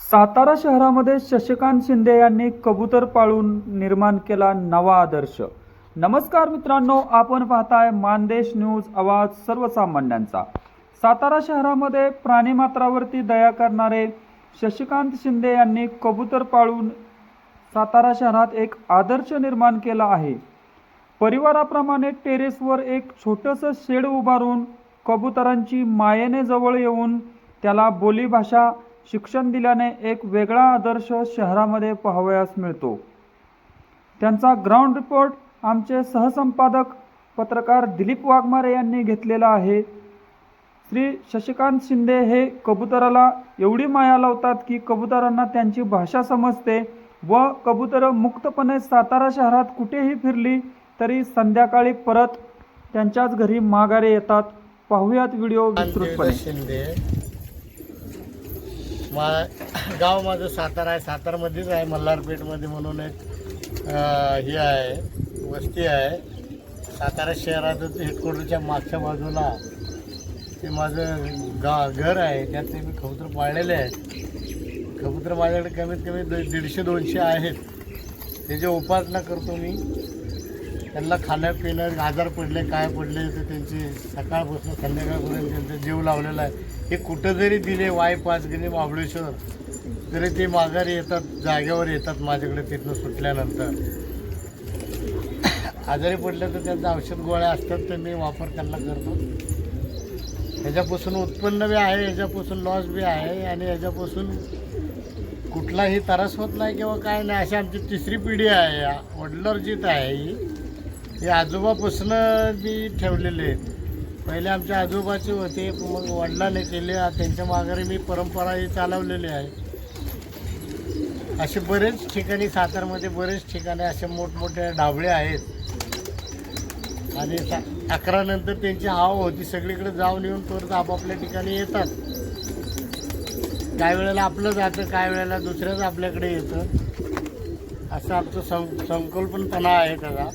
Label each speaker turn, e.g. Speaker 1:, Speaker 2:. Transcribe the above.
Speaker 1: सातारा शहरामध्ये शशिकांत शिंदे यांनी कबूतर पाळून निर्माण केला नवा आदर्श. नमस्कार मित्रांनो आपण पाहताय मानदेश न्यूज आवाज सर्वसामान्यांचा. सातारा शहरामध्ये प्राणीमात्रावरती दया करणारे शशिकांत शिंदे यांनी कबूतर पाळून सातारा शहरात एक आदर्श निर्माण केला आहे. परिवाराप्रमाणे टेरेसवर एक छोटंसं शेड उभारून कबुतरांची मायेने जवळ येऊन त्याला बोलीभाषा शिक्षण दिल्याने एक वेगळा आदर्श शहरामध्ये पाहावयास मिळतो. त्यांचा ग्राउंड रिपोर्ट आमचे सहसंपादक पत्रकार दिलीप वाघमारे यांनी घेतलेला आहे. श्री शशिकांत शिंदे हे कबुतराला एवढी माया लावतात की कबुतरांना त्यांची भाषा समजते व कबुतरं मुक्तपणे सातारा शहरात कुठेही फिरली तरी संध्याकाळी परत त्यांच्याच घरी माघारी येतात. पाहूयात व्हिडिओ विस्तृतपणे.
Speaker 2: मा गाव माझं सातारा आहे. सातारमध्येच आहे मल्हारपेठमध्ये म्हणून एक हे आहे वस्ती आहे. सातारा शहरातच हेडक्वार्टरच्या मागच्या बाजूला ते माझं गा घर आहे. त्यात ते मी कबूतर पाळलेले आहेत. कबूतर माझ्याकडे कमीत कमी दीडशे दोनशे आहेत. त्याची उपासना करतो मी. त्यांना खाण्यापिणं आजार पडले काय पडले तर त्यांची सकाळपासून संध्याकाळपर्यंत त्यांचा जीव लावलेला आहे. हे कुठं जरी दिले वाय पाचगिरी महाबळेश्वर तरी ते माघारी येतात जागेवर येतात माझ्याकडे तिथनं सुटल्यानंतर. आजारी पडले तर त्यांचं औषध गोळ्या असतात तर मी वापर त्यांना करतो. ह्याच्यापासून उत्पन्न बी आहे ह्याच्यापासून लॉस बी आहे आणि ह्याच्यापासून कुठलाही त्रास होत नाही किंवा काय नाही अशी आमची तिसरी पिढी आहे या वडिलार्जित आहे ही. हे आजोबापासून मी ठेवलेले आहेत. पहिले आमच्या आजोबाचे होते मग वडिलांनी केले. त्यांच्या माघारी मी परंपरा ही चालवलेली आहे. असे बरेच ठिकाणी सातारमध्ये बरेच ठिकाणी असे मोठमोठे ढाबळे आहेत. आणि अकरानंतर अकरा नंतर त्यांची हाव होती. सगळीकडे जाऊन येऊन परत आपापल्या ठिकाणी येतात. काय वेळेला आपलं जातं काय वेळेला दुसऱ्याच आपल्याकडे येतं. असं आमचं सं संकल्पनपणा आहे त्याचा.